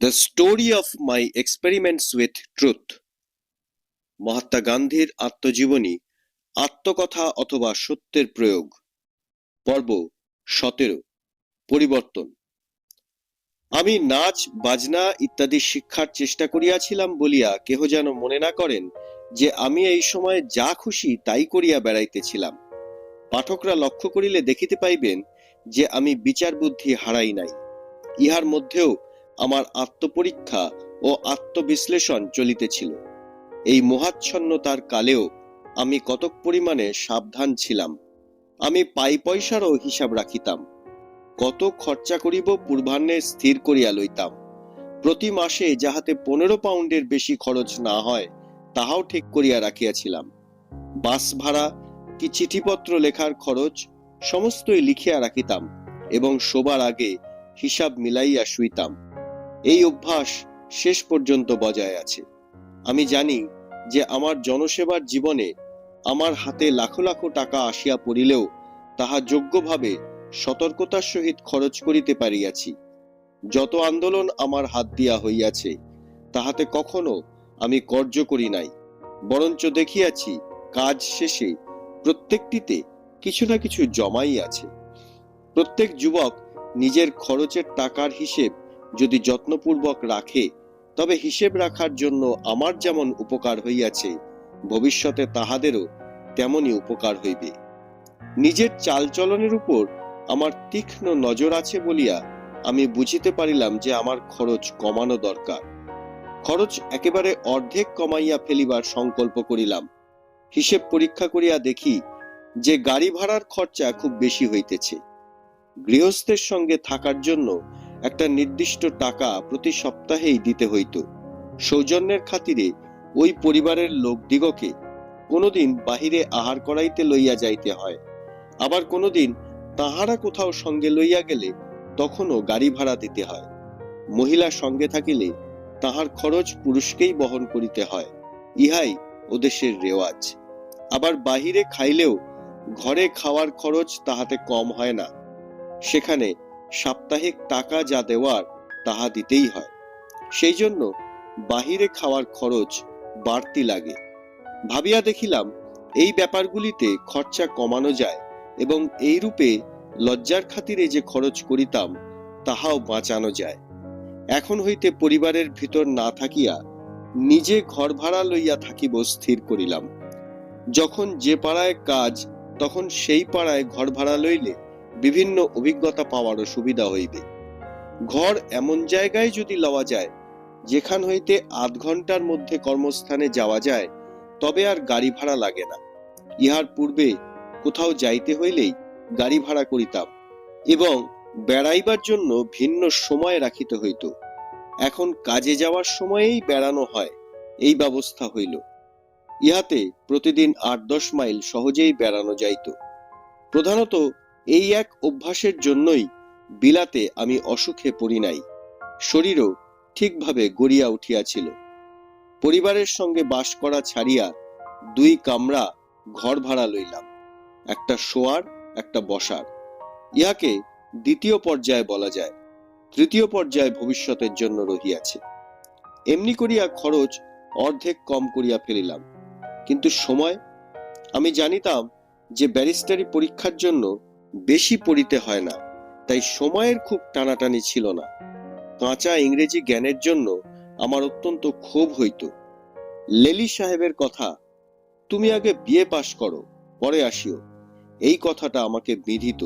The story of my experiments with truth Mahatma গান্ধীর আত্মজীবনী, আত্মকথা অথবা সত্যের প্রয়োগ। পর্ব সতেরো, পরিবর্তন। আমি নাচ, বাজনা ইত্যাদি শিক্ষার চেষ্টা করিয়াছিলাম বলিয়া কেহ যেন মনে না করেন যে আমি এই সময় যা খুশি তাই করিয়া বেড়াইতেছিলাম। পাঠকরা লক্ষ্য করিলে দেখিতে পাইবেন যে আমি বিচার বুদ্ধি হারাই নাই। ইহার মধ্যেও আমার আত্মপরীক্ষা ও আত্মবিশ্লেষণ চলিতেছিল। এই মহাচ্ছন্নতার কালেও আমি কতক পরিমাণে সাবধান ছিলাম, আমি পাই পয়সারও হিসাব রাখিতাম। কত খরচা করিব পূর্বাহ্নে স্থির করিয়া লইতাম। প্রতি মাসে যাহাতে পনেরো পাউন্ডের বেশি খরচ না হয়, তাহাও ঠিক করিয়া রাখিয়াছিলাম। বাস ভাড়া, কি চিঠিপত্র লেখার খরচ, সমস্তই লিখিয়া রাখিতাম এবং শোবার আগে হিসাব মিলাইয়া শুইতাম। এই অভ্যাস শেষ পর্যন্ত বজায় আছে। আমি জানি যে আমার জনসেবার জীবনে আমার হাতে লাখো লাখো টাকা আসিয়া পড়িলেও তাহা যোগ্যভাবে সতর্কতার সহিত খরচ করিতে পারিয়াছি। যত আন্দোলন আমার হাত দিয়া হইয়াছে, তাহাতে কখনো আমি কর্য করি নাই। বরঞ্চ দেখিয়াছি, কাজ শেষে প্রত্যেকটিতে কিছু না কিছু জমাই আছে। প্রত্যেক যুবক নিজের খরচের টাকার হিসেব যদি যত্নপূর্বক রাখে, তবে হিসেব রাখার জন্য আমার যেমন উপকার হইয়াছে, ভবিষ্যতে তাহাদেরও তেমনই উপকার হইবে। নিজের চালচলনের উপর আমার তীক্ষ্ণ নজর আছে বলিয়া আমি বুঝিতে পারিলাম যে আমার খরচ কমানো দরকার। খরচ একেবারে অর্ধেক কমাইয়া ফেলিবার সংকল্প করিলাম। হিসেব পরীক্ষা করিয়া দেখি যে গাড়ি ভাড়ার খরচা খুব বেশি হইতেছে। গৃহস্থের সঙ্গে থাকার জন্য একটা নির্দিষ্ট টাকা প্রতি সপ্তাহেই দিতে হইত। সৌজন্যের খাতিরে ওই পরিবারের লোকদিগকে কোনোদিন বাহিরে আহার করাইতে লইয়া যাইতে হয়। আবার কোনোদিন তাহারা কোথাও সঙ্গে লইয়া গেলে তখনও গাড়ি ভাড়া দিতে হয়। মহিলা সঙ্গে থাকিলে তাহার খরচ পুরুষকেই বহন করিতে হয়। ইহাই ওদেশের রেওয়াজ। আবার বাহিরে খাইলেও ঘরে খাওয়ার খরচ তাহাতে কম হয় না। সেখানে সাপ্তাহিক টাকা যা দেওয়ার, তাহা দিতেই হয়। সেই জন্য বাহিরে খাওয়ার খরচ বাড়তি লাগে। ভাবিয়া দেখিলাম, এই ব্যাপারগুলিতে খরচা কমানো যায় এবং এই রূপে লজ্জার খাতিরে যে খরচ করিতাম, তাহাও বাঁচানো যায়। এখন হইতে পরিবারের ভিতর না থাকিয়া নিজে ঘর ভাড়া লইয়া থাকিব স্থির করিলাম। যখন যে পাড়ায় কাজ, তখন সেই পাড়ায় ঘর ভাড়া লইলে বিভিন্ন অভিজ্ঞতা পাওয়ারও সুবিধা হইবে। ঘর এমন জায়গায় যদি লওয়া যায়, যেখান হইতে আধ ঘণ্টার মধ্যে কর্মস্থানে যাওয়া যায়, তবে আর গাড়ি ভাড়া লাগে না। ইহার পূর্বে কোথাও যাইতে হইলেই গাড়ি ভাড়া করিতাম এবং বেড়াইবার জন্য ভিন্ন সময় রাখিতে হইত। এখন কাজে যাওয়ার সময়েই বেড়ানো হয়, এই ব্যবস্থা হইল। ইহাতে প্রতিদিন আট দশ মাইল সহজেই বেড়ানো যাইত। প্রধানত এই এক অভ্যাসের জন্যই বিলাতে আমি অসুখে পড়ি নাই। শরীরও ঠিকভাবে গড়িয়া উঠিয়াছিল। পরিবারের সঙ্গে বাস করা ছাড়িয়া দুই কামরা ঘর ভাড়া লইলাম, একটা শোয়ার, একটা বসার। ইহাকে দ্বিতীয় পর্যায়ে বলা যায়, তৃতীয় পর্যায়ে ভবিষ্যতের জন্য রহিয়াছে। এমনি করিয়া খরচ অর্ধেক কম করিয়া ফেলিলাম, কিন্তু সময়, আমি জানিতাম যে ব্যারিস্টারি পরীক্ষার জন্য বেশি পড়িতে হয় না, তাই সময়ের খুব টানাটানি ছিল না। কাঁচা ইংরেজি জ্ঞানের জন্য আমার অত্যন্ত ক্ষোভ হইত। লেলি সাহেবের কথা, তুমি আগে বিয়ে পাশ করো, পরে আসিও। এই কথাটা আমাকে বিধিত।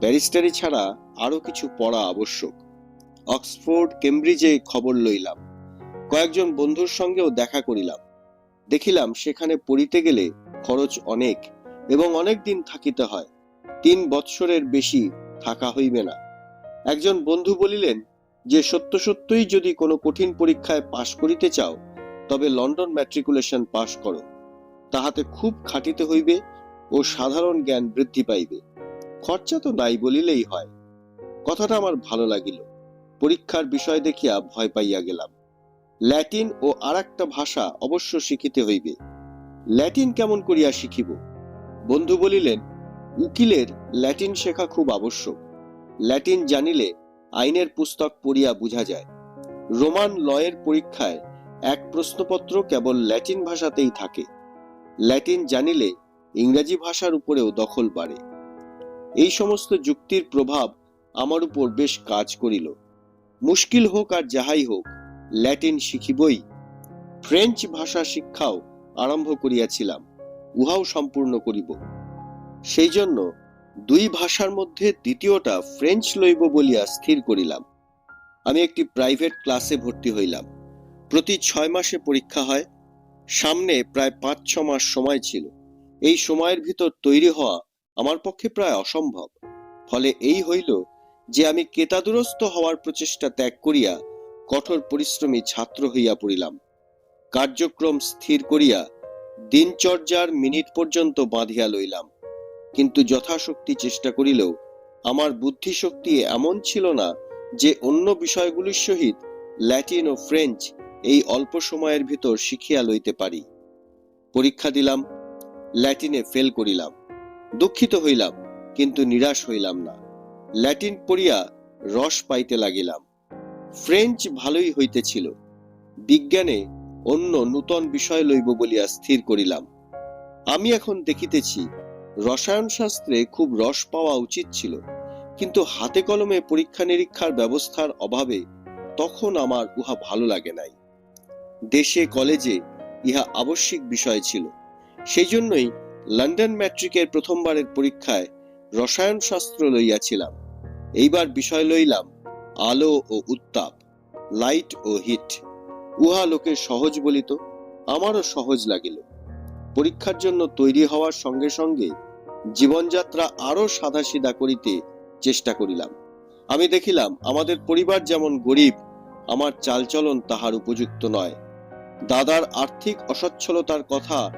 ব্যারিস্টারি ছাড়া আরও কিছু পড়া আবশ্যক। অক্সফোর্ড, কেমব্রিজে খবর লইলাম। কয়েকজন বন্ধুর সঙ্গেও দেখা করিলাম। দেখিলাম সেখানে পড়িতে গেলে খরচ অনেক এবং অনেক দিন থাকিতে হয়। তিন বৎসরের বেশি থাকা হইবে না। একজন বন্ধু বলিলেন, যে সত্য সত্যই যদি কোনো কঠিন পরীক্ষায় পাশ করিতে চাও, তবে লন্ডন ম্যাট্রিকুলেশন পাশ করো। তাহাতে খুব খাটিতে হইবে ও সাধারণ জ্ঞান বৃদ্ধি পাইবে। খরচা তো নাই বলিলেই হয়। কথাটা আমার ভালো লাগিল। পরীক্ষার বিষয় দেখিয়া ভয় পাইয়া গেলাম। ল্যাটিন ও আর একটা ভাষা অবশ্য শিখিতে হইবে। ল্যাটিন কেমন করিয়া শিখিব? বন্ধু বলিলেন উকিলের ল্যাটিন শেখা খুব আবশ্যক। ল্যাটিন জানিলে আইনের পুস্তক পড়িয়া বুঝা যায়। রোমান লয়ের পরীক্ষায় এক প্রশ্নপত্র কেবল ল্যাটিন ভাষাতেই থাকে। ল্যাটিন জানিলে ইংরেজি ভাষার উপরেও দখল বাড়ে। এই সমস্ত যুক্তির প্রভাব আমার উপর বেশ কাজ করিল। মুশকিল হোক আর যাহাই হোক, ল্যাটিন শিখিবই। ফ্রেঞ্চ ভাষা শিক্ষাও আরম্ভ করিয়াছিলাম, উহাও সম্পূর্ণ করিব। সেই জন্য দুই ভাষার মধ্যে দ্বিতীয়টা ফ্রেঞ্চ লইব বলিয়া স্থির করিলাম। আমি একটি প্রাইভেট ক্লাসে ভর্তি হইলাম। প্রতি ছয় মাসে পরীক্ষা হয়। সামনে প্রায় পাঁচ, ছ মাস সময় ছিল। এই সময়ের ভিতর তৈরি হওয়া আমার পক্ষে প্রায় অসম্ভব। ফলে এই হইল যে আমি কেতাদুরস্ত হওয়ার প্রচেষ্টা ত্যাগ করিয়া কঠোর পরিশ্রমী ছাত্র হইয়া পড়িলাম। কার্যক্রম স্থির করিয়া দিনচর্যার মিনিট পর্যন্ত বাঁধিয়া লইলাম। কিন্তু যথাশক্তি চেষ্টা করিলেও আমার বুদ্ধিশক্তি এমন ছিল না যে অন্য বিষয়গুলির সহিত ল্যাটিন ও ফ্রেঞ্চ এই অল্প সময়ের ভিতর শিখিয়া লইতে পারি। পরীক্ষা দিলাম, ল্যাটিনে ফেল করিলাম। দুঃখিত হইলাম, কিন্তু নিরাশ হইলাম না। ল্যাটিন পড়িয়া রস পাইতে লাগিলাম। ফ্রেঞ্চ ভালোই হইতেছিল। বিজ্ঞানে অন্য নূতন বিষয় লইব বলিয়া স্থির করিলাম। আমি এখন দেখিতেছি রসায়ন শাস্ত্রে খুব রস পাওয়া উচিত ছিল। কিন্তু হাতে কলমে পরীক্ষা নিরীক্ষার ব্যবস্থার অভাবে তখন আমার উহা ভালো লাগে নাই। দেশে, কলেজে ইহা আবশ্যিক বিষয় ছিল। সেই জন্যই লন্ডন ম্যাট্রিকের প্রথমবারের পরীক্ষায় রসায়ন শাস্ত্র লইয়াছিলাম। এইবার বিষয় লইলাম আলো ও উত্তাপ, লাইট ও হিট। উহা লোকে সহজ বলিত, আমারও সহজ লাগিল। পরীক্ষার জন্য তৈরি হওয়ার সঙ্গে সঙ্গে জীবনযাত্রা আরও সাদাসিধা করিতে চেষ্টা করিলাম। আমি দেখিলাম, আমাদের পরিবার যেমন গরিব, আমার চালচলন তাহার উপযুক্ত নয়। দাদার আর্থিক অসচ্ছলতার কথা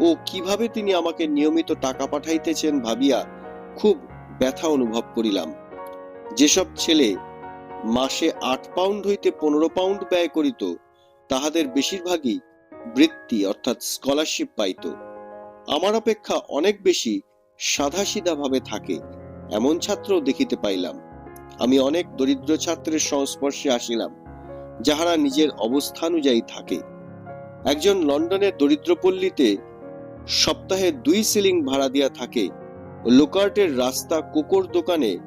ও কীভাবে তিনি আমাকে নিয়মিত টাকা পাঠাইতেছেন ভাবিয়া খুব ব্যথা অনুভব করিলাম। যেসব ছেলে মাসে আট পাউন্ড হইতে পনেরো পাউন্ড ব্যয় করিত, তাহাদের বেশিরভাগই বৃত্তি অর্থাৎ স্কলারশিপ পাইত। আমার অপেক্ষা অনেক বেশি সাধাসিধা ভাবে থাকে, এমন ছাত্রও দেখিতে পাইলাম। আমি অনেক দরিদ্র ছাত্রের সংস্পর্শে আসিলাম, যাহারা নিজের অবস্থানুযায়ী থাকে। একজন লন্ডনের দরিদ্রপল্লীতে সপ্তাহে দুই সিলিং ভাড়া দিয়া থাকে লোকার্টের রাস্তা কোকোর দোকানে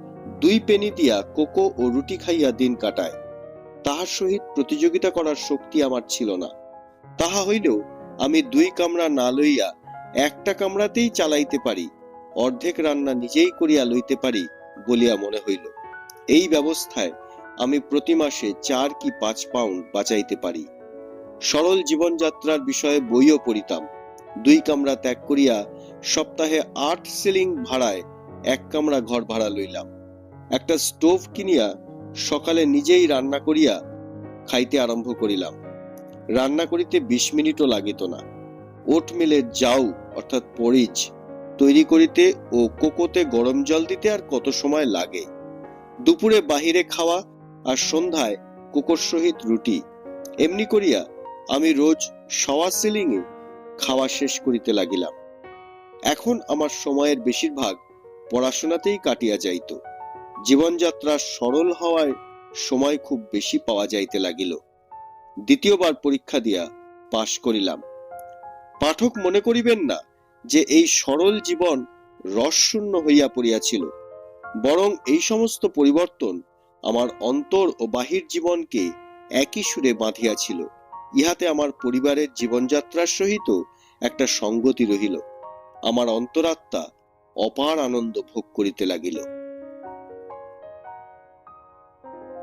দুই পেনি দিয়া কোকো ও রুটি খাইয়া দিন কাটায়। তাহার সহিত প্রতিযোগিতা করার শক্তি আমার ছিল না। তাহা হইলেও আমি দুই কামরা না লইয়া একটা কামরাতেই চালাইতে পারি, অর্ধেক রান্না নিজেই করিয়া লইতে পারি বলিয়া মনে হইল। এই ব্যবস্থায় আমি প্রতি মাসে চার কি পাঁচ পাউন্ড বাঁচাইতে পারি। সরল জীবনযাত্রার বিষয়ে বইও পড়িতাম। দুই কামরা ত্যাগ করিয়া সপ্তাহে আট সিলিং ভাড়ায় এক কামরা ঘর ভাড়া লইলাম। একটা স্টোভ কিনিয়া সকালে নিজেই রান্না করিয়া খাইতে আরম্ভ করিলাম। রান্না করিতে বিশ মিনিটও লাগিত না। ওট মিলের জাউ, অর্থাৎ পরিজ তৈরি করিতে ও কোকোতে গরম জল দিতে আর কত সময় লাগে। দুপুরে বাহিরে খাওয়া আর সন্ধ্যায় কোকোর সহিত রুটি। এমনি করিয়া আমি রোজ সওয়া সিলিংয়ে খাওয়া শেষ করিতে লাগিলাম। এখন আমার সময়ের বেশিরভাগ পড়াশোনাতেই কাটিয়া যাইত। জীবনযাত্রা সরল হওয়ায় সময় খুব বেশি পাওয়া যাইতে লাগিল। দ্বিতীয়বার পরীক্ষা দিয়া পাশ করিলাম। পাঠক মনে করিবেন না যে এই সরল জীবন রসশূন্য হইয়া পড়িয়াছিল, বরং এই সমস্ত পরিবর্তন আমার অন্তর ও বাহির জীবনকে একই সুরে বাঁধিয়াছিল, ইহাতে আমার পরিবারের জীবনযাত্রার সহিত একটা সঙ্গতি রহিল, আমার অন্তরাত্মা অপার আনন্দ ভোগ করিতে লাগিল।